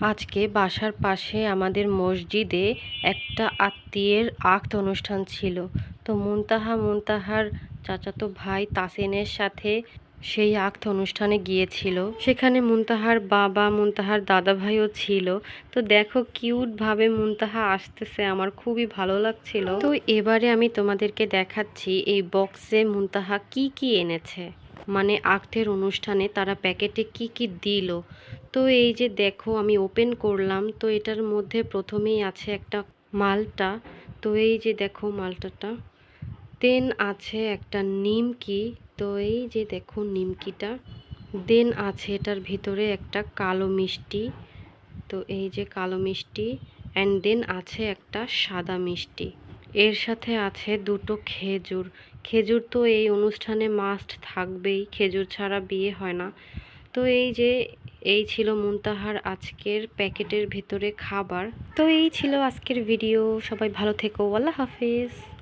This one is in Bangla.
আজকে বাসার পাশে আমাদের মসজিদে একটা আত্মীয়ের আক্ত অনুষ্ঠান ছিল। তো মুনতাহা মুনতাহার চাচাতো ভাই তাসিনের সাথে সেই আক্ত অনুষ্ঠানে গিয়েছিল। সেখানে মুনতাহার বাবা, মুনতাহার দাদা ভাইও ছিল। তো দেখো কিউট ভাবে মুনতাহা আসতেছে, আমার খুবই ভালো লাগছিল। তো এবারে আমি তোমাদেরকে দেখাচ্ছি এই বক্সে মুনতাহা কি কি এনেছে। মানে আক্তের অনুষ্ঠানে তারা প্যাকেটে কি কি দিল? তো এই যে দেখো, আমি ওপেন করলাম, তো এটার মধ্যে প্রথমেই আছে একটা মালটা। তো এই যে দেখো মালটাটা। দেন আছে একটা নিমকি। তো এই যে দেখো নিমকিটা। দেন আছে এটার ভিতরে একটা কালো মিষ্টি। তো এই যে কালো মিষ্টি। অ্যান্ড দেন আছে একটা সাদা মিষ্টি। এর সাথে আছে দুটো খেজুর। খেজুর তো এই অনুষ্ঠানে মাস্ট থাকবেই, খেজুর ছাড়া বিয়ে হয় না। তো এই যে, এই ছিল মুনতাহার আজকের প্যাকেটের ভেতরে খাবার। তো এই ছিল আজকের ভিডিও সবাই ভালো থেকো। আল্লাহ হাফিজ।